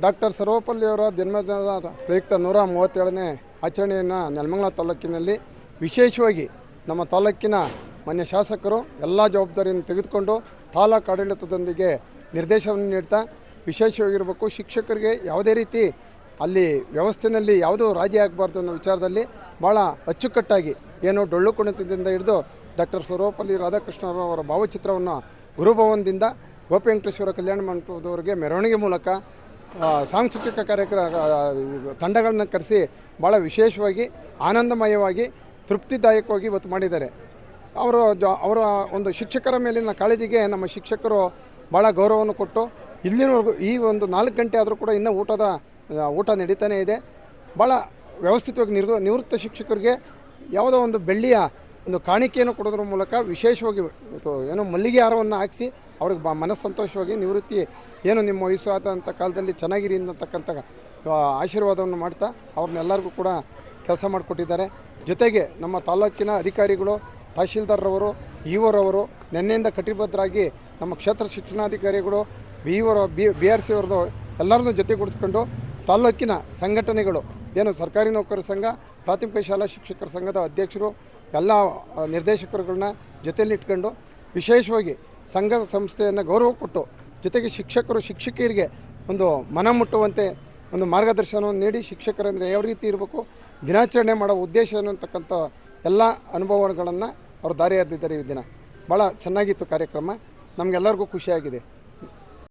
Doctor ಸರ್ವಪಲ್ಲಿಯವರ ಜನ್ಮದಿನದ ಪ್ರಯುಕ್ತ ನೂರ ಮೂವತ್ತೇಳನೇ ಆಚರಣೆಯನ್ನು ನೆಲಮಂಗಲ ತಾಲೂಕಿನಲ್ಲಿ ವಿಶೇಷವಾಗಿ ನಮ್ಮ ತಾಲೂಕಿನ ಮಾನ್ಯ ಶಾಸಕರು ಎಲ್ಲ ಜವಾಬ್ದಾರಿಯನ್ನು ತೆಗೆದುಕೊಂಡು ತಾಲೂಕು ಆಡಳಿತದೊಂದಿಗೆ ನಿರ್ದೇಶನವನ್ನು ನೀಡ್ತಾ ವಿಶೇಷವಾಗಿರಬೇಕು. ಶಿಕ್ಷಕರಿಗೆ ಯಾವುದೇ ರೀತಿ ಅಲ್ಲಿ ವ್ಯವಸ್ಥೆಯಲ್ಲಿ ಯಾವುದೂ ರಾಜಿ ಆಗಬಾರ್ದು ಅನ್ನೋ ವಿಚಾರದಲ್ಲಿ ಭಾಳ ಅಚ್ಚುಕಟ್ಟಾಗಿ ಏನು ಡೊಳ್ಳು ಕುಣಿತದಿಂದ ಹಿಡಿದು ಡಾಕ್ಟರ್ ಸರ್ವಪಲ್ಲಿ ರಾಧಾಕೃಷ್ಣರವರ ಭಾವಚಿತ್ರವನ್ನು ಗುರುಭವನದಿಂದ ಗೋಪಿ ವೆಂಕಟೇಶ್ವರ ಕಲ್ಯಾಣ ಮಂಟಪದವರಿಗೆ ಮೆರವಣಿಗೆ ಮೂಲಕ ಸಾಂಸ್ಕೃತಿಕ ಕಾರ್ಯಕ್ರಮ ತಂಡಗಳನ್ನು ಕರೆಸಿ ಭಾಳ ವಿಶೇಷವಾಗಿ, ಆನಂದಮಯವಾಗಿ, ತೃಪ್ತಿದಾಯಕವಾಗಿ ಇವತ್ತು ಮಾಡಿದ್ದಾರೆ. ಅವರು ಅವರ ಒಂದು ಶಿಕ್ಷಕರ ಮೇಲಿನ ಕಾಳಜಿಗೆ ನಮ್ಮ ಶಿಕ್ಷಕರು ಭಾಳ ಗೌರವವನ್ನು ಕೊಟ್ಟು, ಇಲ್ಲಿನವರೆಗೂ ಈ ಒಂದು ನಾಲ್ಕು ಗಂಟೆ ಆದರೂ ಕೂಡ ಇನ್ನೂ ಊಟದ ಊಟ ನಡೀತಾನೆ ಇದೆ. ಭಾಳ ವ್ಯವಸ್ಥಿತವಾಗಿ ನಿರ್ದ, ನಿವೃತ್ತ ಶಿಕ್ಷಕರಿಗೆ ಯಾವುದೋ ಒಂದು ಬೆಳ್ಳಿಯ ಒಂದು ಕಾಣಿಕೆಯನ್ನು ಕೊಡೋದ್ರ ಮೂಲಕ ವಿಶೇಷವಾಗಿ ಏನೋ ಮಲ್ಲಿಗೆ ಹಾರವನ್ನು ಹಾಕಿಸಿ ಅವ್ರಿಗೆ ಬ ಮನಸ್ಸಂತೋಷವಾಗಿ ನಿವೃತ್ತಿ ಏನು ನಿಮ್ಮ ವಯಸ್ಸು ಆದಂಥ ಕಾಲದಲ್ಲಿ ಚೆನ್ನಾಗಿರಿ ಅಂತಕ್ಕಂಥ ಆಶೀರ್ವಾದವನ್ನು ಮಾಡ್ತಾ ಅವ್ರನ್ನೆಲ್ಲರಿಗೂ ಕೂಡ ಕೆಲಸ ಮಾಡಿಕೊಟ್ಟಿದ್ದಾರೆ. ಜೊತೆಗೆ ನಮ್ಮ ತಾಲೂಕಿನ ಅಧಿಕಾರಿಗಳು, ತಹಶೀಲ್ದಾರ್ರವರು ಇವರವರು ನಿನ್ನೆಯಿಂದ ಕಟಿಬದ್ಧರಾಗಿ ನಮ್ಮ ಕ್ಷೇತ್ರ ಶಿಕ್ಷಣಾಧಿಕಾರಿಗಳು ಬಿ ಇವರ ಬಿ ಬಿ ಆರ್ ಸಿ ಅವ್ರದ್ದು ಎಲ್ಲರನ್ನೂ ಜೊತೆಗೂಡಿಸ್ಕೊಂಡು ತಾಲೂಕಿನ ಸಂಘಟನೆಗಳು, ಏನು ಸರ್ಕಾರಿ ನೌಕರರ ಸಂಘ, ಪ್ರಾಥಮಿಕ ಶಾಲಾ ಶಿಕ್ಷಕರ ಸಂಘದ ಅಧ್ಯಕ್ಷರು, ಎಲ್ಲ ನಿರ್ದೇಶಕರುಗಳನ್ನ ಜೊತೆಯಲ್ಲಿಟ್ಕೊಂಡು ವಿಶೇಷವಾಗಿ ಸಂಘ ಸಂಸ್ಥೆಯನ್ನು ಗೌರವ ಕೊಟ್ಟು ಜೊತೆಗೆ ಶಿಕ್ಷಕರು, ಶಿಕ್ಷಕಿಯರಿಗೆ ಒಂದು ಮನ ಮುಟ್ಟುವಂತೆ ಒಂದು ಮಾರ್ಗದರ್ಶನವನ್ನು ನೀಡಿ ಶಿಕ್ಷಕರಂದರೆ ಯಾವ ರೀತಿ ಇರಬೇಕು, ದಿನಾಚರಣೆ ಮಾಡೋ ಉದ್ದೇಶ ಅನ್ನತಕ್ಕಂಥ ಎಲ್ಲ ಅನುಭವಗಳನ್ನು ಅವರು ದಾರಿ ಹರಿದಿದ್ದಾರೆ ಈ ದಿನ. ಭಾಳ ಚೆನ್ನಾಗಿತ್ತು ಕಾರ್ಯಕ್ರಮ. ನಮಗೆಲ್ಲರಿಗೂ ಖುಷಿಯಾಗಿದೆ.